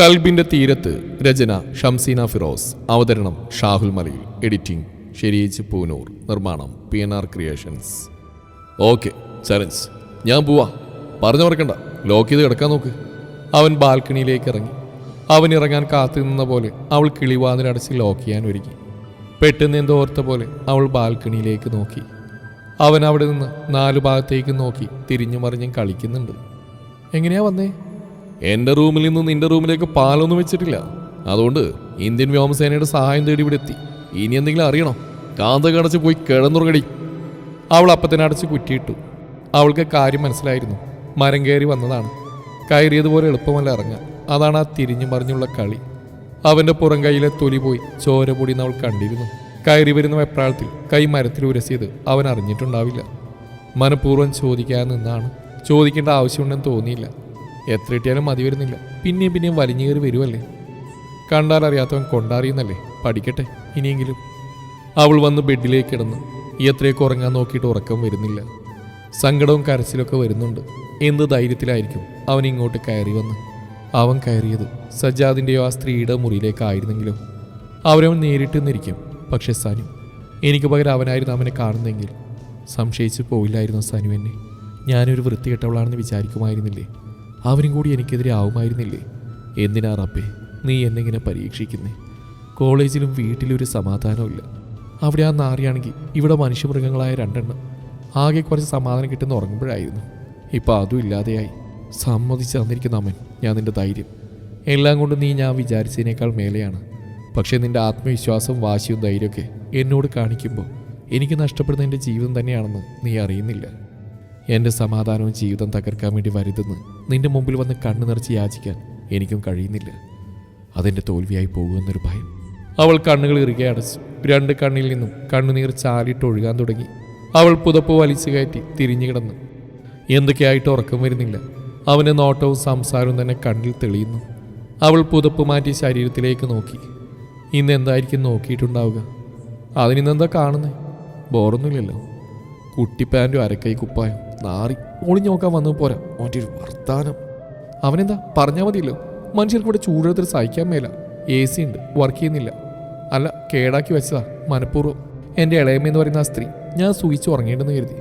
കൽബിന്റെ തീരത്ത് രചന ഷംസീന ഫിറോസ് അവതരണം ഷാഹുൽ മലയിൽ എഡിറ്റിംഗ് ഷെരീജ് പൂനൂർ നിർമ്മാണം P N R creations. Okay challenge. ഞാൻ പോവാ. പറഞ്ഞു മറക്കണ്ട. ലോക്ക് ചെയ്ത് കിടക്കാൻ നോക്ക്. അവൻ ബാൽക്കണിയിലേക്ക് ഇറങ്ങി. അവൻ ഇറങ്ങാൻ കാത്തു നിന്ന പോലെ അവൾ കിളിവാതിലടച്ച് ലോക്ക് ചെയ്യാൻ ഒരുക്കി പെട്ടെന്ന് എന്തോ ഓർത്ത പോലെ അവൾ ബാൽക്കണിയിലേക്ക് നോക്കി. അവൻ അവിടെ നിന്ന് നാലു ഭാഗത്തേക്ക് നോക്കി തിരിഞ്ഞു മറിഞ്ഞും കളിക്കുന്നുണ്ട്. എങ്ങനെയാ വന്നേ? എന്റെ റൂമിൽ നിന്ന് നിന്റെ റൂമിലേക്ക് പാലൊന്നും വെച്ചിട്ടില്ല. അതുകൊണ്ട് ഇന്ത്യൻ വ്യോമസേനയുടെ സഹായം തേടി ഇവിടെ എത്തി. ഇനി എന്തെങ്കിലും അറിയണോ? കാന്ത കടച്ച് പോയി കിടന്നുറങ്ങടി. അവൾ അപ്പത്തിനെ അടച്ച് കുറ്റിയിട്ടു. അവൾക്ക് കാര്യം മനസ്സിലായിരുന്നു. മരം കയറി വന്നതാണ്. കയറിയതുപോലെ എളുപ്പമല്ല ഇറങ്ങാൻ. അതാണ് ആ തിരിഞ്ഞു മറിഞ്ഞുള്ള കളി. അവന്റെ പുറം കൈയിലെ തൊലി പോയി ചോര പൊടിന്ന് അവൾ കണ്ടിരുന്നു. കയറി വരുന്ന വെപ്രാളത്തിൽ കൈ മരത്തിൽ ഉരസിയത് അവൻ അറിഞ്ഞിട്ടുണ്ടാവില്ല. മനഃപൂർവം ചോദിക്കാൻ നിന്നാണ്. ചോദിക്കേണ്ട ആവശ്യമുണ്ടെന്ന് തോന്നിയില്ല. എത്ര കിട്ടിയാലും മതി വരുന്നില്ല. പിന്നെയും പിന്നെയും വലിഞ്ഞു കയറി വരുമല്ലേ കണ്ടാലറിയാത്തവൻ കൊണ്ടറിയുന്നല്ലേ? പഠിക്കട്ടെ ഇനിയെങ്കിലും. അവൾ വന്ന് ബെഡിലേക്ക് കിടന്നു. എത്രയൊക്കെ ഉറങ്ങാൻ നോക്കിയിട്ട് ഉറക്കം വരുന്നില്ല. സങ്കടവും കരച്ചിലൊക്കെ വരുന്നുണ്ട്. എന്ത് ധൈര്യത്തിലായിരിക്കും അവൻ ഇങ്ങോട്ട് കയറി വന്ന്? അവൻ കയറിയത് സജ്ജാദിന്റെയോ ആ സ്ത്രീയുടെ മുറിയിലേക്കായിരുന്നെങ്കിലും. അവരവൻ നേരിട്ട് നിന്നിരിക്കും പക്ഷേ സനു എനിക്ക് പകരം അവനായിരുന്നു അവനെ കാണുന്നെങ്കിൽ സംശയിച്ചു പോയില്ലായിരുന്നു സനു എന്നെ? ഞാനൊരു വൃത്തികെട്ടവളാണെന്ന് വിചാരിക്കുമായിരുന്നില്ലേ? അവനും കൂടി എനിക്കെതിരെ ആവുമായിരുന്നില്ലേ? എന്തിനാ റബ്ബേ നീ എന്നെങ്ങനെ പരീക്ഷിക്കുന്നേ? കോളേജിലും വീട്ടിലൊരു സമാധാനമില്ല അവിടെ ആ നാറിയാണെങ്കിൽ ഇവിടെ മനുഷ്യമൃഗങ്ങളായ രണ്ടെണ്ണം. ആകെ കുറച്ച് സമാധാനം കിട്ടുന്ന ഉറങ്ങുമ്പോഴായിരുന്നു. ഇപ്പോൾ അതും ഇല്ലാതെയായി. സമ്മതിച്ച് തന്നിരിക്കുന്ന അമ്മൻ ഞാൻ നിന്റെ ധൈര്യം. എല്ലാം കൊണ്ടും നീ ഞാൻ വിചാരിച്ചതിനേക്കാൾ മേലെയാണ്. പക്ഷേ നിന്റെ ആത്മവിശ്വാസവും വാശിയും ധൈര്യമൊക്കെ എന്നോട് കാണിക്കുമ്പോൾ എനിക്ക് നഷ്ടപ്പെടുന്ന എന്റെ ജീവിതം തന്നെയാണെന്ന് നീ അറിയുന്നില്ല. എന്റെ സമാധാനവും ജീവിതം തകർക്കാൻ വേണ്ടി വരുതെന്ന് നിന്റെ മുമ്പിൽ വന്ന് കണ്ണു നിറച്ച് യാചിക്കാൻ എനിക്കും കഴിയുന്നില്ല. അതെന്റെ തോൽവിയായി പോകുമെന്നൊരു ഭയം. അവൾ കണ്ണുകൾ ഇറുകെ അടച്ചു. രണ്ട് കണ്ണിൽ നിന്നും കണ്ണുനീർ ചാലിട്ട് ഒഴുകാൻ തുടങ്ങി. അവൾ പുതപ്പ് വലിച്ചു കയറ്റി തിരിഞ്ഞു കിടന്നു. എന്തൊക്കെയായിട്ട് ഉറക്കം വരുന്നില്ല. അവന്റെ നോട്ടവും സംസാരവും തന്നെ കണ്ണിൽ തെളിയുന്നു. അവൾ പുതപ്പ് മാറ്റി ശരീരത്തിലേക്ക് നോക്കി. ഇന്ന് എന്തായിരിക്കും നോക്കിയിട്ടുണ്ടാവുക? അതിനിന്നെന്താ കാണുന്നേ? ബോറൊന്നുമില്ലല്ലോ. കുട്ടി പാന്റും അരക്കൈ കുപ്പായം. നാറി ഒളിഞ്ഞു നോക്കാൻ വന്നു പോരാ. ഓന്റെ ഒരു വർത്താനം. അവനെന്താ? പറഞ്ഞാൽ മതിയല്ലോ. മനുഷ്യർക്ക് ഇവിടെ ചൂടെടുത്തിട്ട് സഹിക്കാൻ മേല. എ സി ഉണ്ട്. വർക്ക് ചെയ്യുന്നില്ല. അല്ല കേടാക്കി വെച്ചതാ. മനഃപൂർവം. എന്റെ ഇളയമ്മ പറയുന്ന ആ സ്ത്രീ ഞാൻ സൂഹിച്ച് ഉറങ്ങേണ്ടെന്ന് കരുതി.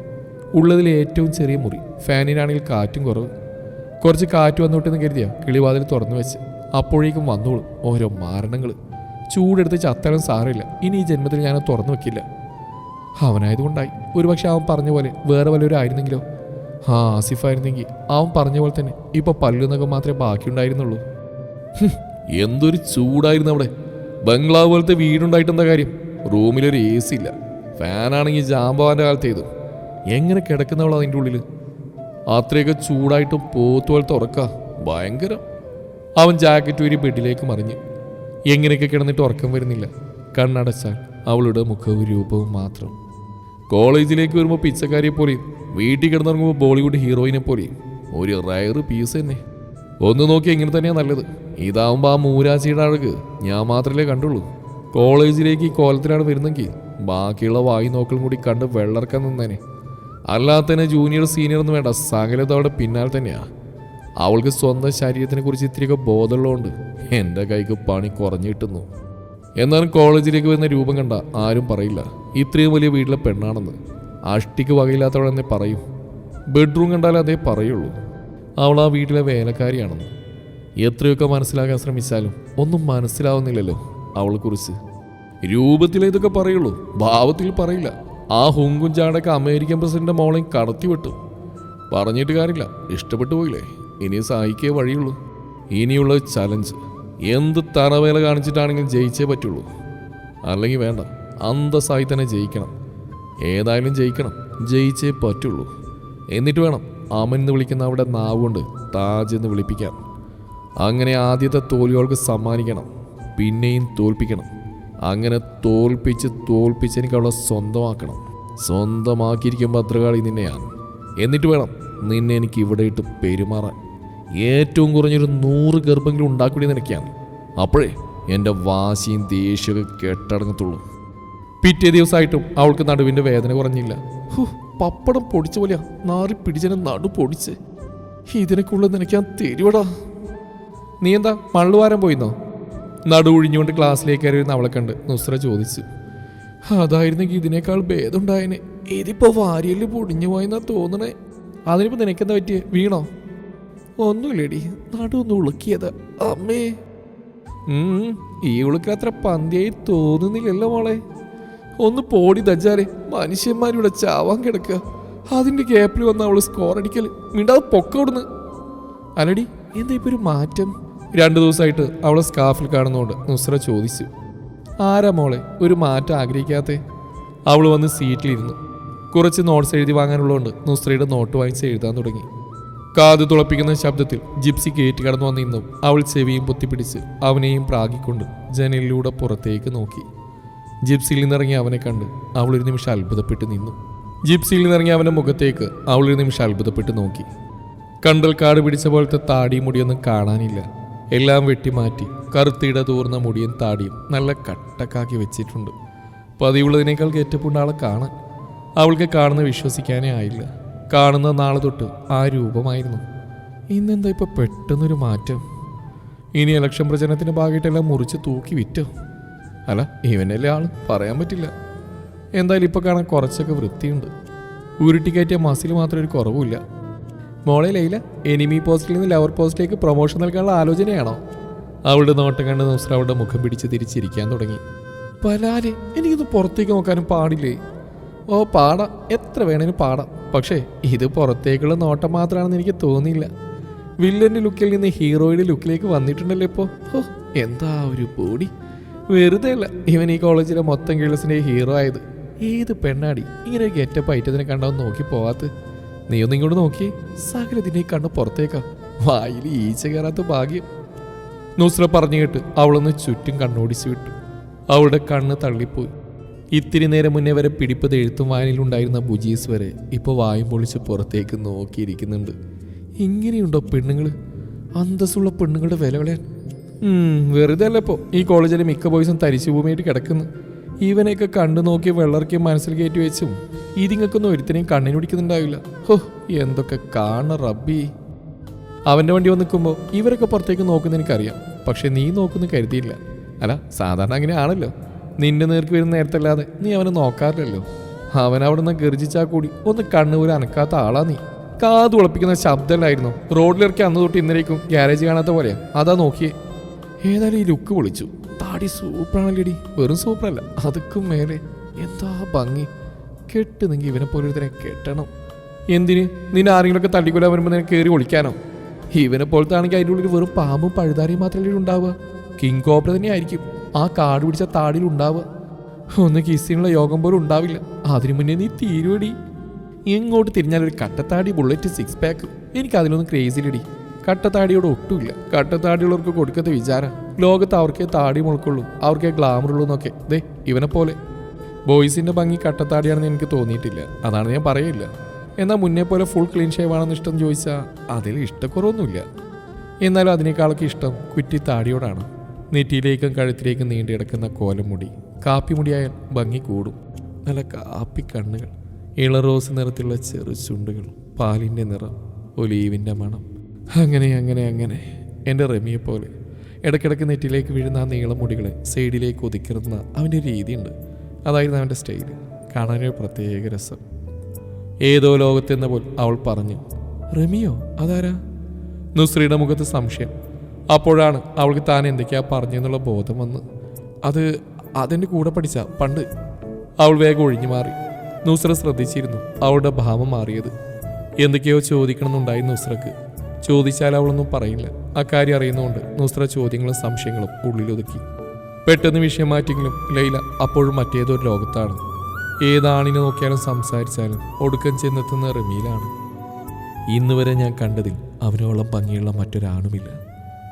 ഉള്ളതിൽ ഏറ്റവും ചെറിയ മുറി. ഫാനിനാണെങ്കിൽ കാറ്റും കുറവ്. കുറച്ച് കാറ്റ് വന്നോട്ടെന്ന് കരുതിയാ കിളിവാതിൽ തുറന്നു വെച്ച്. അപ്പോഴേക്കും വന്നോളും ഓരോ മാരണങ്ങൾ ചൂടെടുത്ത് ചത്താലും സാറില്ല ഇനി ഈ ജന്മത്തിൽ ഞാൻ തുറന്നു വെക്കില്ല. അവനായതുകൊണ്ടായി. ഒരുപക്ഷെ അവൻ പറഞ്ഞ പോലെ വേറെ വല്ലവരും ആയിരുന്നെങ്കിലോ? ആ ആസിഫായിരുന്നെങ്കിൽ അവൻ പറഞ്ഞ പോലെ തന്നെ ഇപ്പൊ പല്ലുന്നൊക്കെ മാത്രമേ ബാക്കിയുണ്ടായിരുന്നുള്ളൂ. എന്തൊരു ചൂടായിരുന്നു അവിടെ. ബംഗ്ലാവ് പോലത്തെ വീടുണ്ടായിട്ട് എന്താ കാര്യം? റൂമിലൊരു എ സി ഇല്ല. ഫാനാണെങ്കിൽ ജാമ്പവാന്റെ കാലത്ത് ചെയ്തു എങ്ങനെ കിടക്കുന്നവളാ അതിന്റെ ഉള്ളിൽ അത്രയൊക്കെ ചൂടായിട്ടും പോത്ത് പോലത്തെ ഉറക്ക. ഭയങ്കരം. അവൻ ജാക്കറ്റ് ഊരി ബെഡിലേക്ക് മറിഞ്ഞ്. എങ്ങനെയൊക്കെ കിടന്നിട്ട് ഉറക്കം വരുന്നില്ല. കണ്ണടച്ചാൽ അവളുടെ മുഖവും രൂപവും മാത്രം. കോളേജിലേക്ക് വരുമ്പോൾ പിച്ചക്കാരിയെ പോലെയും വീട്ടിൽ കിടന്നിറങ്ങുമ്പോൾ ബോളിവുഡ് ഹീറോയിനെ പോലെയും ഒരു റയർ പീസ് തന്നെ. ഒന്ന് നോക്കി ഇങ്ങനെ തന്നെയാ നല്ലത്. ഇതാവുമ്പോൾ ആ മൂരാശിയുടെ അഴക് ഞാൻ മാത്രമല്ലേ കണ്ടുള്ളൂ. കോളേജിലേക്ക് ഈ കോലത്തിലാണ് വരുന്നെങ്കിൽ ബാക്കിയുള്ള വായി നോക്കലും കൂടി കണ്ട് വെള്ളർക്കാൻ നിന്നേനെ. അല്ലാത്തന്നെ ജൂനിയർ സീനിയർ എന്ന് വേണ്ട സകലത അവിടെ പിന്നാലെ തന്നെയാ. അവൾക്ക് സ്വന്തം ശരീരത്തിനെ കുറിച്ച് ഇത്തിരിയൊക്കെ ബോധമുള്ളതുകൊണ്ട് എന്റെ കൈക്ക് പണി കുറഞ്ഞു കിട്ടുന്നു എന്നാലും കോളേജിലേക്ക് വരുന്ന രൂപം കണ്ട ആരും പറയില്ല. ഇത്രയും വലിയ വീട്ടിലെ പെണ്ണാണെന്ന്. അഷ്ടിക്ക് വകയില്ലാത്തവളെന്നെ പറയും. ബെഡ്റൂം കണ്ടാലേ അതേ പറയുള്ളൂ. അവൾ ആ വീട്ടിലെ വേലക്കാരിയാണെന്ന്. എത്രയൊക്കെ മനസ്സിലാക്കാൻ ശ്രമിച്ചാലും ഒന്നും മനസ്സിലാവുന്നില്ലല്ലോ അവളെക്കുറിച്ച് രൂപത്തിലേ ഇതൊക്കെ പറയുള്ളൂ. ഭാവത്തിൽ പറയില്ല. ആ ഹുങ്കും ചാടൊക്കെ അമേരിക്കൻ പ്രസിഡന്റ് മോളെയും കടത്തി വിട്ടു. പറഞ്ഞിട്ട് കാര്യമില്ല. ഇഷ്ടപ്പെട്ടു പോയില്ലേ? ഇനി സഹായിക്കേ വഴിയുള്ളൂ. ഇനിയുള്ള ചലഞ്ച് എന്ത് തറവേല കാണിച്ചിട്ടാണെങ്കിലും ജയിച്ചേ പറ്റുള്ളൂ. അല്ലെങ്കിൽ വേണ്ട അന്തസ്സായി തന്നെ ജയിക്കണം. ഏതായാലും ജയിക്കണം ജയിച്ചേ പറ്റുള്ളൂ. എന്നിട്ട് വേണം അമൻ എന്ന് വിളിക്കുന്ന അവിടെ നാവുകൊണ്ട് താജ് എന്ന് വിളിപ്പിക്കാൻ. അങ്ങനെ ആദ്യത്തെ തോൽവികൾക്ക് സമ്മാനിക്കണം പിന്നെയും തോൽപ്പിക്കണം. അങ്ങനെ തോൽപ്പിച്ച് തോൽപ്പിച്ച് എനിക്ക് അവളെ സ്വന്തമാക്കണം. സ്വന്തമാക്കിയിരിക്കുമ്പോൾ ഭദ്രകാളി നിന്നെയാണ്. എന്നിട്ട് വേണം നിന്നെ എനിക്ക് ഇവിടെ ഇട്ട് പെരുമാറാൻ. ഏറ്റവും കുറഞ്ഞൊരു നൂറ് ഗർഭങ്ങളും ഉണ്ടാക്കൂടി നിനക്കാണ് അപ്പോഴേ എന്റെ വാശിയും ദേഷ്യമൊക്കെ കെട്ടടങ്ങത്തുള്ളൂ. പിറ്റേ ദിവസമായിട്ടും അവൾക്ക് നടുവിന്റെ വേദന കുറഞ്ഞില്ല. പപ്പടം പൊടിച്ച പോലെയാ. നാറി പിടിച്ചനെ നടു പൊടിച്ച്. ഇതിനൊക്കെയുള്ള നിനക്കാൻ തരുവടാ. നീ എന്താ മള്ളുവാരം പോയിന്നോ? നടു ഒഴിഞ്ഞുകൊണ്ട് ക്ലാസ്സിലേക്ക് കയറിയിരുന്ന അവളെ കണ്ട് നുസ്ര ചോദിച്ചു. അതായിരുന്നെങ്കിൽ ഇതിനേക്കാൾ ഭേദമുണ്ടായനെ. ഇതിപ്പോ വാരിയൽ പൊടിഞ്ഞു പോയെന്നാ തോന്നണേ. അതിനിപ്പോ നിനക്കെന്താ പറ്റിയേ? വീണോ? ഒന്നുമില്ലടി. നടുവൊന്ന് ഉളുക്കിയത്. അമ്മേ. ഈ ഉളുക്കത്ര പന്തിയായി തോന്നുന്നില്ലല്ലോ മോളെ. ഒന്ന് പോടി ദജാലെ മനുഷ്യന്മാരിവിടെ ചാവാൻ കിടക്കുക. അതിന്റെ ഗ്യാപ്പിൽ വന്ന അവൾ സ്കോർ അടിക്കൽ മിണ്ടാതെ പൊക്കോടുന്ന് അല്ലടി എന്താ ഇപ്പൊ ഒരു മാറ്റം? രണ്ടു ദിവസമായിട്ട് അവളെ സ്കാഫിൽ കാണുന്നോണ്ട് നുസ്ര ചോദിച്ചു. ആരാ മോളെ ഒരു മാറ്റം ആഗ്രഹിക്കാത്തേ? അവൾ വന്ന് സീറ്റിലിരുന്നു കുറച്ച് നോട്ട്സ് എഴുതി വാങ്ങാനുള്ളതുകൊണ്ട് നുസ്രയുടെ നോട്ട് വാങ്ങിച്ച് എഴുതാൻ തുടങ്ങി. കാത് തുളപ്പിക്കുന്ന ശബ്ദത്തിൽ ജിപ്സി കയറ്റി കടന്നു വന്നിന്നും അവൾ ചെവിയും പൊത്തിപ്പിടിച്ച് അവനെയും പ്രാഗിക്കൊണ്ട് ജനലിലൂടെ പുറത്തേക്ക് നോക്കി. ജിപ്സിയിൽ നിന്നിറങ്ങി അവനെ കണ്ട് അവൾ ഒരു നിമിഷം അത്ഭുതപ്പെട്ട് നിന്നു. ജിപ്സിയിൽ നിന്നിറങ്ങി അവന്റെ മുഖത്തേക്ക് അവൾ ഒരു നിമിഷം അത്ഭുതപ്പെട്ട് നോക്കി. കണ്ടൽ കാട് പിടിച്ച പോലത്തെ താടിയും മുടിയൊന്നും കാണാനില്ല. എല്ലാം വെട്ടിമാറ്റി കറുത്തിട തൂർന്ന മുടിയും താടിയും നല്ല കട്ടക്കാക്കി വെച്ചിട്ടുണ്ട്. പതിവുള്ളതിനേക്കാൾ കയറ്റപ്പുണ്ട് ആളെ കാണാൻ. അവൾക്ക് കാണുന്ന വിശ്വസിക്കാനേ ആയില്ല. കാണുന്ന നാളെ തൊട്ട് ആ രൂപമായിരുന്നു. ഇന്നെന്താ ഇപ്പൊ പെട്ടെന്നൊരു മാറ്റം? ഇനി ഇലക്ഷൻ പ്രചരണത്തിന്റെ ഭാഗമായിട്ടെല്ലാം മുറിച്ച് തൂക്കി വിറ്റോ? അല്ല ഇവനല്ലേ ആൾ? പറയാൻ പറ്റില്ല. എന്തായാലും ഇപ്പൊ കാണാൻ കുറച്ചൊക്കെ വൃത്തിയുണ്ട്. ഉരുട്ടിക്കയറ്റിയ മസിൽ മാത്രം ഒരു കുറവുമില്ല. മോളെ ലൈല എനിമി പോസ്റ്റിൽ നിന്ന് ലവർ പോസ്റ്റിലേക്ക് പ്രൊമോഷൻ നൽകാനുള്ള ആലോചനയാണോ? അവളുടെ നോട്ടം കണ്ട് നസ്ര അവളുടെ മുഖം പിടിച്ച് തിരിച്ചിരിക്കാൻ തുടങ്ങി. പലാരെ എനിക്കിത് പുറത്തേക്ക് നോക്കാനും പാടില്ലേ? ഓ പാടാം. എത്ര വേണേലും പാടാം. പക്ഷേ ഇത് പുറത്തേക്കുള്ള നോട്ടം മാത്രമാണെന്ന് എനിക്ക് തോന്നിയില്ല. വില്ലന്റെ ലുക്കിൽ നിന്ന് ഹീറോയുടെ ലുക്കിലേക്ക് വന്നിട്ടുണ്ടല്ലോ ഇപ്പോൾ ഓ എന്താ ഒരു ബോഡി വെറുതെ അല്ല ഇവൻ ഈ കോളേജിലെ മൊത്തം ഗേൾസിന്റെ ഹീറോ ആയത്. ഏത് പെണ്ണാടി ഇങ്ങനെ ഗെറ്റപ്പ് ഐറ്റത്തിനെ കണ്ടാവും നോക്കി പോവാത്ത? നീ ഒന്നും ഇങ്ങോട്ട് നോക്കി. സകലതിനെ കണ്ണ് പുറത്തേക്കാ. വായിൽ ഈച്ച കയറാത്ത ഭാഗ്യം. നുസ്ര പറഞ്ഞു കേട്ട് അവളൊന്ന് ചുറ്റും കണ്ണോടിച്ചു വിട്ടു. അവളുടെ കണ്ണ് തള്ളിപ്പോയി. ഇത്തിരി നേരം മുന്നേ വരെ പിടിപ്പത് എഴുത്തും വായനയിലുണ്ടായിരുന്ന ബുജീസ് വരെ ഇപ്പോൾ വായും പൊളിച്ച് പുറത്തേക്ക് നോക്കിയിരിക്കുന്നുണ്ട്. ഇങ്ങനെയുണ്ടോ പെണ്ണുങ്ങൾ അന്തസ്സുള്ള പെണ്ണുങ്ങളുടെ വില കളയാൻ. വെറുതെ അല്ല ഇപ്പോൾ ഈ കോളേജിലെ മിക്ക ബോയ്സും തരിച്ചു ഭൂമിയായിട്ട് കിടക്കുന്നു. ഇവനെയൊക്കെ കണ്ടു നോക്കി വെള്ളർക്കി മനസ്സിൽ കയറ്റി വെച്ചും ഇതിങ്ങൾക്കൊന്നും ഒരുത്തിനെയും കണ്ണിന് പിടിക്കുന്നുണ്ടാവില്ല. ഹോ എന്തൊക്കെ കാണ റബ്ബി. അവന്റെ വണ്ടി വന്ന് ഇവരൊക്കെ പുറത്തേക്ക് നോക്കുന്ന എനിക്കറിയാം. പക്ഷെ നീ നോക്കുന്നു കരുതിയില്ല. അല്ല സാധാരണ അങ്ങനെ ആണല്ലോ. നിന്റെ നേർക്ക് വരുന്ന നേരത്തല്ലാതെ നീ അവനെ നോക്കാറില്ലല്ലോ. അവൻ അവിടെ നിന്ന് ഗർജിച്ചാൽ കൂടി ഒന്ന് കണ്ണൂര് അനക്കാത്ത ആളാ നീ. കാത് ഉളപ്പിക്കുന്ന ശബ്ദമല്ലായിരുന്നു. റോഡിലിറക്കി അന്ന് തൊട്ട് ഇന്നലേക്കും ഗ്യാരേജ് കാണാത്ത പോലെയാ അതാ നോക്കിയേ. ഏതായാലും ഈ ലുക്ക് വിളിച്ചു താടി സൂപ്പറാണല്ലേടി. വെറും സൂപ്പറല്ല അതുക്കും മേലെ. എന്താ ഭംഗി. കെട്ടുന്നെങ്കിൽ ഇവനെ പോലൊരുത്തരെ കെട്ടണം. എന്തിന്? നിന്നെ ആരെങ്കിലുമൊക്കെ തള്ളിക്കൊല്ലാൻ വരുമ്പോൾ നിന്നെ കയറി ഒളിക്കാനോ? ഇവനെ പോലത്തെ ആണെങ്കിൽ അതിന്റെ ഉള്ളിൽ വെറും പാമ്പും പഴുതാരിയും മാത്രമല്ലേ ഉണ്ടാവുക. കിങ് കോബ്ര തന്നെ ആയിരിക്കും ആ കാട് പിടിച്ച താടിയിൽ ഉണ്ടാവുക. ഒന്ന് കിസ്സിനുള്ള യോഗം പോലും ഉണ്ടാവില്ല. അതിനു മുന്നേ നീ തീരുവടി. എങ്ങോട്ട് തിരിഞ്ഞാൽ ഒരു കട്ടത്താടി ബുള്ളറ്റ് സിക്സ് പാക്ക് എനിക്ക് അതിലൊന്നും ക്രേസിലിടി കട്ടത്താടിയോട് ഒട്ടുമില്ല. കട്ടത്താടിയുള്ളവർക്ക് കൊടുക്കത്തെ വിചാരം. ലോകത്ത് അവർക്കേ താടി മുളക്കുള്ളൂ. അവർക്കേ ഗ്ലാമർ ഉള്ളൂ എന്നൊക്കെ. ദേ ഇവനെ പോലെ. ബോയ്സിന്റെ ഭംഗി കട്ടത്താടിയാണെന്ന് എനിക്ക് തോന്നിയിട്ടില്ല. അതാണ് ഞാൻ പറയില്ല. എന്നാൽ മുന്നേ പോലെ ഫുൾ ക്ലീൻ ഷേവ് ആണെന്ന് ഇഷ്ടം ചോദിച്ചാൽ അതിൽ ഇഷ്ടക്കുറവൊന്നുമില്ല. എന്നാലും അതിനേക്കാളൊക്കെ ഇഷ്ടം കുറ്റി താടിയോടാണ്. നെറ്റിയിലേക്കും കഴുത്തിലേക്കും നീണ്ടു കിടക്കുന്ന കോലമുടി. കാപ്പിമുടിയായാൽ ഭംഗി കൂടും. നല്ല കാപ്പി കണ്ണുകൾ. ഇളറോസ് നിറത്തിലുള്ള ചെറു ചുണ്ടുകൾ. പാലിന്റെ നിറം. ഒലീവിന്റെ മണം. അങ്ങനെ അങ്ങനെ അങ്ങനെ. എന്റെ റമിയെ പോലെ. ഇടയ്ക്കിടയ്ക്ക് നെറ്റിലേക്ക് വീഴുന്ന ആ നീളമുടികളെ സൈഡിലേക്ക് ഒതുക്കിറുന്ന അവന്റെ രീതിയുണ്ട്. അതായിരുന്നു അവന്റെ സ്റ്റൈൽ. കാണാനൊരു പ്രത്യേക രസം. ഏതോ ലോകത്തെന്ന പോൽ അവൾ പറഞ്ഞു റമിയോ അതാരാ? നുസ്രിയുടെ മുഖത്ത് സംശയം. അപ്പോഴാണ് അവൾക്ക് താൻ എന്തൊക്കെയാ പറഞ്ഞെന്നുള്ള ബോധം വന്ന്. അത് അതിന്റെ കൂടെ പഠിച്ച പണ്ട്. അവൾ വേഗം ഒഴിഞ്ഞു മാറി. നുസ്ര ശ്രദ്ധിച്ചിരുന്നു അവളുടെ ഭാവം മാറിയത്. എന്തൊക്കെയോ ചോദിക്കണമെന്നുണ്ടായി നുസ്രക്ക്. ചോദിച്ചാൽ അവളൊന്നും പറയില്ല. അക്കാര്യം അറിയുന്നതുകൊണ്ട് നുസ്ര ചോദ്യങ്ങളും സംശയങ്ങളും ഉള്ളിലൊതുക്കി പെട്ടെന്ന് വിഷയം മാറ്റിയെങ്കിലും ലൈല അപ്പോഴും മറ്റേതൊരു ലോകത്താണ്. ഏതാണിനെ നോക്കിയാലും സംസാരിച്ചാലും ഒടുക്കം ചെന്നെത്തുന്ന റിമിയിലാണ് ഇന്നുവരെ ഞാൻ കണ്ടതിൽ അവനോളം ഭംഗിയുള്ള മറ്റൊരാണുമില്ല.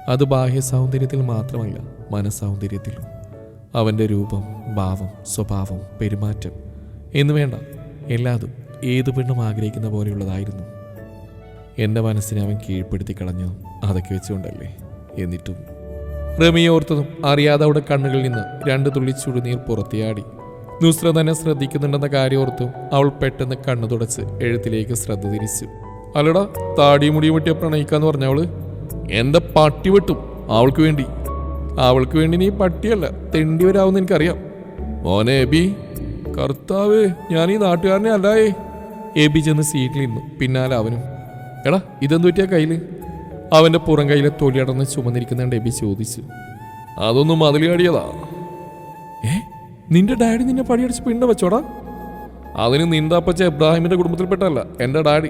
അത് ബാഹ്യ സൗന്ദര്യത്തിൽ മാത്രമല്ല മനസ്സൗന്ദര്യത്തിലും. അവന്റെ രൂപം ഭാവം സ്വഭാവം പെരുമാറ്റം എന്ന് വേണ്ട എല്ലാതും ഏതു പെണ്ണും ആഗ്രഹിക്കുന്ന പോലെയുള്ളതായിരുന്നു. എന്റെ മനസ്സിനെ അവൻ കീഴ്പ്പെടുത്തി കളഞ്ഞു അതൊക്കെ വെച്ചുകൊണ്ടല്ലേ എന്നിട്ടും. റമിയെ ഓർത്തതും അറിയാതെ അവിടെ കണ്ണുകളിൽ നിന്ന് രണ്ട് തുള്ളി ചുടുനീർ പുറത്തിയാടി. നുസ്ര തന്നെ ശ്രദ്ധിക്കുന്നുണ്ടെന്ന കാര്യം ഓർത്തും അവൾ പെട്ടെന്ന് കണ്ണു തുടച്ച് എഴുത്തിലേക്ക് ശ്രദ്ധ തിരിച്ചു. അല്ലടാ താടി മുടി വെട്ടിയ പ്രണയിക്കാന്ന് പറഞ്ഞവൾ എന്റെ പട്ടി വെട്ടും അവൾക്ക് വേണ്ടി. അവൾക്ക് വേണ്ടി നീ പട്ടിയല്ല തെണ്ടി വരാവുന്ന എനിക്കറിയാം. മോനെ എബി കർത്താവ് ഞാൻ ഈ നാട്ടുകാരനെ അല്ലായേ. എബി ചെന്ന് സീറ്റിൽ സീറ്റിലിരുന്നു പിന്നാലെ അവനും. എടാ ഇതെന്തു പറ്റിയ കയ്യിൽ അവന്റെ പുറം കയ്യിലെ തൊലിയടന്ന് ചുമന്നിരിക്കുന്നുണ്ട് എബി ചോദിച്ചു. അതൊന്നും മതിലിയാടിയതാ ഏ നിന്റെ ഡാഡി നിന്നെ പടിയടിച്ച് പിണ്ട വെച്ചോടാ. അതിന് നിന്റെ അപ്പച്ച എബ്രാഹിമിന്റെ കുടുംബത്തിൽപ്പെട്ടല്ല എന്റെ ഡാഡി.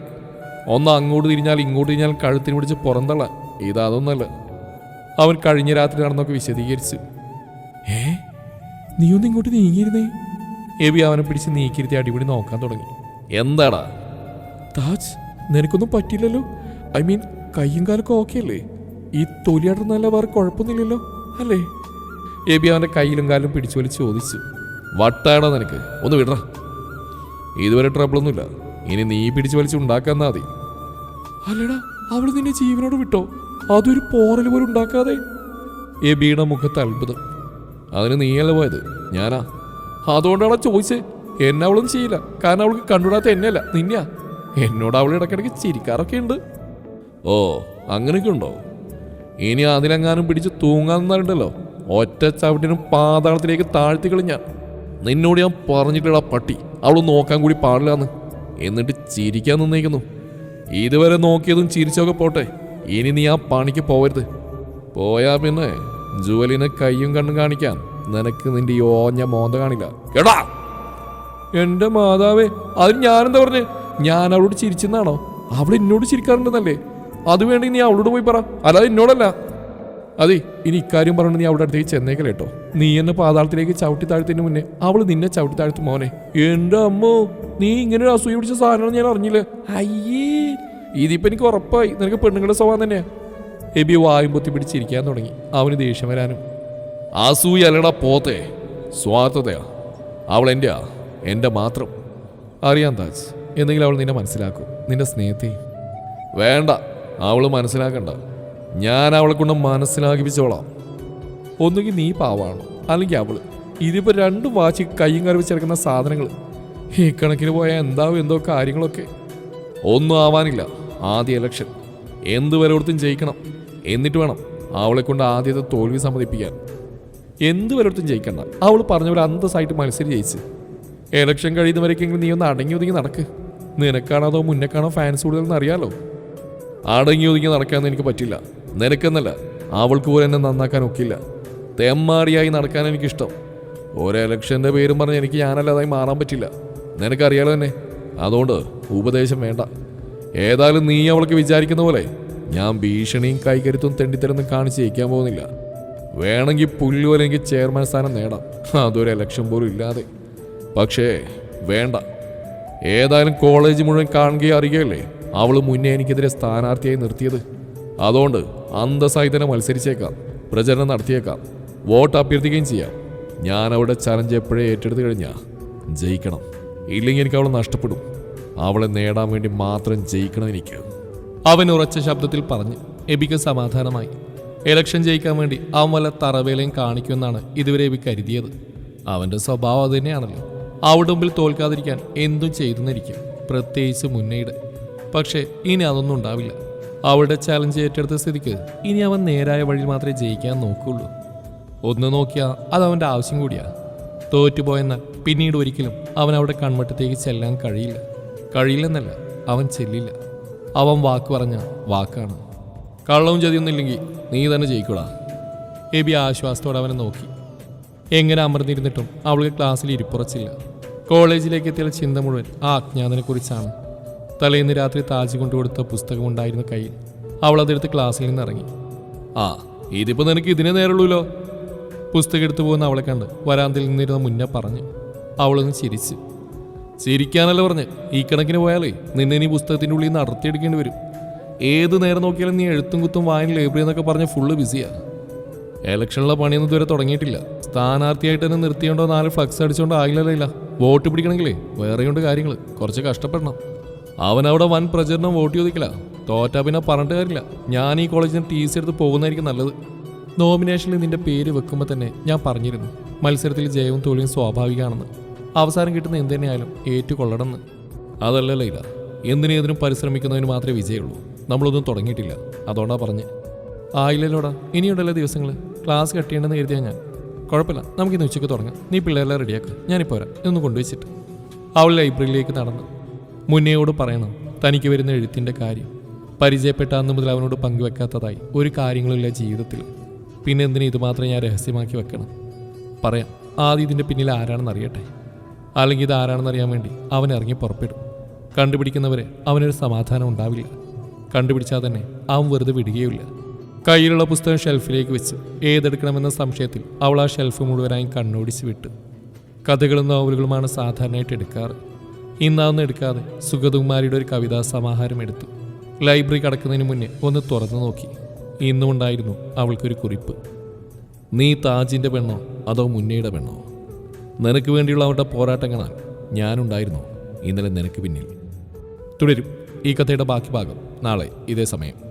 ഒന്ന് അങ്ങോട്ട് തിരിഞ്ഞാൽ ഇങ്ങോട്ട് തിരിഞ്ഞാൽ കഴുത്തിന് പിടിച്ച് പുറന്തള്ള ഇതതൊന്നല്ല അവൻ കഴിഞ്ഞ രാത്രി നടന്നൊക്കെ വിശദീകരിച്ചു. ഏ? നീയൊന്നും ഇങ്ങോട്ട് നീങ്ങിയിരുന്നേ? എബി അവനെ പിടിച്ച് നീക്കിയിരുത്തി അടിപൊളി നോക്കാൻ തുടങ്ങി. എന്താടാ? താജ് നിനക്കൊന്നും പറ്റില്ലല്ലോ ഐ മീൻ കയ്യും കാലൊക്കെ ഓക്കെ അല്ലേ? ഈ തൊലിയാടുന്നല്ല വേറെ കുഴപ്പമൊന്നുമില്ലല്ലോ അല്ലേ? എബി അവന്റെ കയ്യിലും കാലും പിടിച്ചു വലിച്ച് ചോദിച്ചു. വട്ടാടാ നിനക്ക്. ഒന്ന് വിടറ. ഇതുവരെ ട്രബിളൊന്നുമില്ല. ഇനി നീ പിടിച്ചു വലിച്ച് ഉണ്ടാക്കാന്നാ മതി. അല്ലടാ അവൾ നിന്നെ ജീവനോട് വിട്ടോ? അതൊരു പോറൽ പോലും ഉണ്ടാക്കാതെ. എബിയുടെ മുഖത്ത് അത്ഭുതം. അതിന് നീയല്ല പോയത്? ഞാനാ. അതുകൊണ്ടാണ് ചോദിച്ചേ? എന്നെ അവളൊന്നും ചെയ്യില്ല. കാരണം അവൾക്ക് കണ്ടുവിടാത്ത എന്നെയല്ല നിന്നെയാ. എന്നോട് അവൾ ഇടയ്ക്കിടയ്ക്ക് ചിരിക്കാറൊക്കെ ഉണ്ട്. ഓ അങ്ങനെയൊക്കെ ഉണ്ടോ? ഇനി അതിലെങ്ങാനും പിടിച്ച് തൂങ്ങാന്നുണ്ടല്ലോ ഒറ്റ ചവിട്ടിനും പാതാളത്തിലേക്ക് താഴ്ത്തി ഞാൻ നിന്നോട് ഞാൻ പറഞ്ഞിട്ടില്ല പട്ടി. അവൾ നോക്കാൻ കൂടി പാടില്ലാന്ന്. എന്നിട്ട് ചിരിക്കാൻ നിന്നേക്കുന്നു. ഇതുവരെ നോക്കിയതും ചിരിച്ചൊക്കെ പോട്ടെ. ഇനി നീ ആ പണിക്ക് പോവരുത്. പോയാ പിന്നെ ജുവലിനെ കയ്യും കണ്ണും കാണിക്കാൻ നിനക്ക് നിന്റെ ഈ മോന്ത കാണില്ല. കേടാ എന്റെ മാതാവേ അതിന് ഞാനെന്താ പറഞ്ഞേ? ഞാൻ അവളോട് ചിരിച്ചെന്നാണോ? അവൾ എന്നോട് ചിരിക്കാറുണ്ടെന്നല്ലേ? അത് വേണമെങ്കിൽ നീ അവളോട് പോയി പറ. അല്ലാതെ എന്നോടല്ല. അതെ ഇനി ഇക്കാര്യം പറഞ്ഞു നീ അവളുടെ അടുത്തേക്ക് ചെന്നേക്കല കേട്ടോ നീ എന്നെ പാതാളത്തിലേക്ക് ചവിട്ടി താഴ്ത്തിന് മുന്നേ അവൾ നിന്നെ ചവിട്ടി താഴ്ത്തു മോനെ. എന്റെ അമ്മോ നീ ഇങ്ങനെ ഒരു അസൂയ പിടിച്ച സാധനം ഞാൻ അറിഞ്ഞില്ല? അയ്യേ! ഇതിപ്പോ എനിക്ക് ഉറപ്പായി. നിനക്ക് പെണ്ണുങ്ങളുടെ സ്വഭാവം തന്നെയാ. എബി വായും പൊത്തി പിടിച്ചിരിക്കാൻ തുടങ്ങി. അവന് ദേഷ്യം വരാനും. അസൂയ അല്ലടാ പോത്തെ. സ്വാർത്ഥതയാ. അവൾ എന്റെയാ. എന്റെ മാത്രം. അറിയാം താജ് എന്തെങ്കിലും അവൾ നിന്നെ മനസ്സിലാക്കും. നിന്റെ സ്നേഹത്തെയും വേണ്ട അവൾ മനസ്സിലാക്കണ്ട. ഞാൻ അവളെ കൊണ്ട് മനസ്സിലാക്കിപ്പിച്ചോളാം ഒന്നുകിൽ നീ പാവാണ്? അല്ലെങ്കിൽ അവൾ. ഇതിപ്പോ രണ്ടും വാച്ചി കയ്യും കറി വെച്ചിറക്കുന്ന സാധനങ്ങൾ ഈ കണക്കിന് പോയാൽ എന്താവും എന്തോ കാര്യങ്ങളൊക്കെ. ഒന്നും ആവാനില്ല. ആദ്യ ഇലക്ഷൻ എന്ത് വിലകൊടുത്തും ജയിക്കണം. എന്നിട്ട് വേണം അവളെ കൊണ്ട് ആദ്യത്തെ തോൽവി സമ്മതിപ്പിക്കാൻ എന്ത് വിലകൊടുത്തും ജയിക്കണ്ട. അവൾ പറഞ്ഞ പോലെ അന്തസ്സായിട്ട് മത്സരം ജയിച്ച്. ഇലക്ഷൻ കഴിയുന്നവരേക്കെങ്കിലും നീ ഒന്ന് അടങ്ങി ഒതുങ്ങി നടക്ക്. നിനക്കാണോ അതോ മുന്നേക്കാണോ ഫാൻസ് കൂടുതലെന്ന് അറിയാലോ? അടങ്ങി ഒതുങ്ങി നടക്കാമെന്ന് എനിക്ക് പറ്റില്ല. നിനക്കെന്നല്ല അവൾക്ക് പോലും എന്നെ നന്നാക്കാൻ ഒക്കില്ല. തെമ്മാടിയായി നടക്കാൻ എനിക്കിഷ്ടം. ഒരു ഇലക്ഷന്റെ പേരും പറഞ്ഞ് എനിക്ക് ഞാനല്ലാതായി മാറാൻ പറ്റില്ല. നിനക്കറിയാലോ തന്നെ അതുകൊണ്ട് ഉപദേശം വേണ്ട. ഏതായാലും നീ അവൾക്ക് വിചാരിക്കുന്ന പോലെ ഞാൻ ഭീഷണിയും കൈകരുത്തും തെണ്ടിത്തരുന്നും കാണിച്ച് ജയിക്കാൻ പോകുന്നില്ല. വേണമെങ്കിൽ പുല്ലുപോലെ എനിക്ക് ചെയർമാൻ സ്ഥാനം നേടാം. അതൊരു ഇലക്ഷൻ പോലും ഇല്ലാതെ. പക്ഷേ വേണ്ട. ഏതായാലും കോളേജ് മുഴുവൻ കാണുകയും അറിയുകയല്ലേ അവൾ മുന്നേ എനിക്കെതിരെ സ്ഥാനാർത്ഥിയായി നിർത്തിയത്. അതുകൊണ്ട് അന്തസ്സായി തന്നെ മത്സരിച്ചേക്കാം പ്രചരണം നടത്തിയേക്കാം വോട്ട് അഭ്യർത്ഥിക്കുകയും ചെയ്യാം. ഞാൻ അവിടെ ചലഞ്ച് എപ്പോഴേ ഏറ്റെടുത്ത് കഴിഞ്ഞാൽ ജയിക്കണം. ഇല്ലെങ്കിൽ എനിക്ക് അവൾ നഷ്ടപ്പെടും. അവളെ നേടാൻ വേണ്ടി മാത്രം ജയിക്കണം എനിക്ക്. അവൻ ഉറച്ച ശബ്ദത്തിൽ പറഞ്ഞു. എബിക്ക് സമാധാനമായി. ഇലക്ഷൻ ജയിക്കാൻ വേണ്ടി അവൻ വല്ല തറവേലയും കാണിക്കുമെന്നാണ് ഇതുവരെ എബി കരുതിയത്. അവന്റെ സ്വഭാവം അത് തന്നെയാണല്ലോ. അവിടെ മുമ്പിൽ തോൽക്കാതിരിക്കാൻ എന്തും ചെയ്തെന്നിരിക്കും. പ്രത്യേകിച്ച് മുന്നയുടെ പക്ഷേ ഇനി അതൊന്നും ഉണ്ടാവില്ല. അവളുടെ ചലഞ്ച് ഏറ്റെടുത്ത സ്ഥിതിക്ക് ഇനി അവൻ നേരായ വഴിയിൽ മാത്രമേ ജയിക്കാൻ നോക്കുള്ളൂ. ഒന്ന് നോക്കിയാൽ അത് അവന്റെ ആവശ്യം കൂടിയാണ് തോറ്റുപോയെന്നാൽ പിന്നീട് ഒരിക്കലും അവൻ അവിടെ കൺവട്ടത്തേക്ക് ചെല്ലാൻ കഴിയില്ല. കഴിയില്ലെന്നല്ല അവൻ ചെല്ലില്ല. അവൻ വാക്ക് പറഞ്ഞ വാക്കാണ്. കള്ളവും ചതിയൊന്നുമില്ലെങ്കിൽ നീ തന്നെ ജയിക്കൂടാ. എബി ആശ്വാസത്തോടെ അവനെ നോക്കി. എങ്ങനെ അമർന്നിരുന്നിട്ടും അവൾക്ക് ക്ലാസ്സിൽ ഇരിപ്പുറച്ചില്ല. കോളേജിലേക്ക് എത്തിയ ചിന്ത മുഴുവൻ ആ അജ്ഞാതനെ കുറിച്ചാണ്. തലേന്ന് രാത്രി താജ് കൊണ്ടുകൊടുത്ത പുസ്തകം ഉണ്ടായിരുന്ന കയ്യിൽ അവൾ അതെടുത്ത് ക്ലാസ്സിൽ നിന്ന് ഇറങ്ങി. ആ ഇതിപ്പോൾ നിനക്ക് ഇതിനെ നേരുള്ളൂല്ലോ പുസ്തകം എടുത്തു പോകുന്ന അവളെ കണ്ട് വരാന്തിൽ നിന്നിരുന്ന മുന്നേ പറഞ്ഞു. അവളൊന്ന് ചിരിച്ചു. ചിരിക്കാനല്ല പറഞ്ഞ്. ഈ കണക്കിന് പോയാലേ നിന്നെ നീ പുസ്തകത്തിന്റെ ഉള്ളിൽ നിന്ന് അടർത്തിയെടുക്കേണ്ടി വരും. ഏത് നേരം നോക്കിയാലും നീ എഴുത്തും കുത്തും വായന ലൈബ്രറി എന്നൊക്കെ പറഞ്ഞ് ഫുള്ള് ബിസിയാണ് ഇലക്ഷനിലെ പണിയൊന്നും ഇതുവരെ തുടങ്ങിയിട്ടില്ല. സ്ഥാനാർത്ഥിയായിട്ട് തന്നെ നിർത്തിയോണ്ടോ നാല് ഫ്ലക്സ് അടിച്ചോണ്ടോ ആകില്ലല്ലോ ഇല്ല വോട്ട് പിടിക്കണമെങ്കിലേ വേറെയുണ്ട് കാര്യങ്ങൾ കുറച്ച് കഷ്ടപ്പെടണം. അവൻ അവിടെ വൻ പ്രചരണം വോട്ട് ചോദിക്കില്ല. തോറ്റാ പിന്നെ പറഞ്ഞിട്ട് കാര്യമില്ല. ഞാൻ ഈ കോളേജിൽ ടി സി എടുത്ത് പോകുന്നതായിരിക്കും നല്ലത്. നോമിനേഷനിൽ നിന്റെ പേര് വെക്കുമ്പോൾ തന്നെ ഞാൻ പറഞ്ഞിരുന്നു. മത്സരത്തിൽ ജയവും തോൽവിയും സ്വാഭാവികമാണെന്ന് അവസാനം കിട്ടുന്ന എന്തിനായാലും തന്നെയായാലും ഏറ്റുകൊള്ളണമെന്ന് അതല്ലല്ലോ ഇല്ല എന്തിനേതിനും പരിശ്രമിക്കുന്നതിന് മാത്രമേ വിജയമുള്ളൂ. നമ്മളൊന്നും തുടങ്ങിയിട്ടില്ല. അതുകൊണ്ടാണ് പറഞ്ഞ്. ആയില്ലല്ലോടാ ഇനിയുണ്ടല്ലോ ദിവസങ്ങൾ ക്ലാസ് കട്ട് ചെയ്യണമെന്ന് ഞാൻ. കുഴപ്പമില്ല നമുക്കിന്ന് ഉച്ചയ്ക്ക് തുടങ്ങാം. നീ പിള്ളേരെല്ലാം റെഡിയാക്കുക ഞാനിപ്പോൾ വരാം. ഇതൊന്ന് കൊണ്ടുവച്ചിട്ട്. അവൾ ലൈബ്രറിയിലേക്ക് നടന്നു. മുന്നേയോട് പറയണം തനിക്ക് വരുന്ന എഴുത്തിന്റെ കാര്യം. പരിചയപ്പെട്ട അന്ന് മുതൽ അവനോട് പങ്കുവെക്കാത്തതായി ഒരു കാര്യങ്ങളില്ല ജീവിതത്തിൽ പിന്നെ എന്തിനു ഇതുമാത്രം ഞാൻ രഹസ്യമാക്കി വെക്കണം? പറയാം ആദ്യം ഇതിന്റെ പിന്നിൽ ആരാണെന്ന് അറിയട്ടെ. അല്ലെങ്കിൽ ഇത് ആരാണെന്ന് അറിയാൻ വേണ്ടി അവൻ ഇറങ്ങി പുറപ്പെടും. കണ്ടുപിടിക്കുന്നവരെ അവനൊരു സമാധാനം ഉണ്ടാവില്ല. കണ്ടുപിടിച്ചാൽ തന്നെ അവൻ വെറുതെ വിടുകയുമില്ല കയ്യിലുള്ള പുസ്തകം ഷെൽഫിലേക്ക് വെച്ച് ഏതെടുക്കണമെന്ന സംശയത്തിൽ അവൾ ആ ഷെൽഫ് മുഴുവനായി കണ്ണോടിച്ച് വിട്ടു. കഥകളും നോവലുകളുമാണ് സാധാരണയായിട്ട് എടുക്കാറ്. ഇന്നാവുന്ന എടുക്കാതെ സുഗതകുമാരിയുടെ ഒരു കവിതാ സമാഹാരം എടുത്തു. ലൈബ്രറി കടക്കുന്നതിന് മുന്നേ ഒന്ന് തുറന്നു നോക്കി. ഇന്നും ഉണ്ടായിരുന്നു അവൾക്കൊരു കുറിപ്പ്. നീ താജിന്റെ പെണ്ണോ അതോ മുന്നയുടെ പെണ്ണോ? നിനക്ക് വേണ്ടിയുള്ള അവരുടെ പോരാട്ടം കാണാൻ ഞാനുണ്ടായിരുന്നു. ഇന്നലെ നിനക്ക് പിന്നിൽ. തുടരും. ഈ കഥയുടെ ബാക്കി ഭാഗം നാളെ ഇതേ സമയം.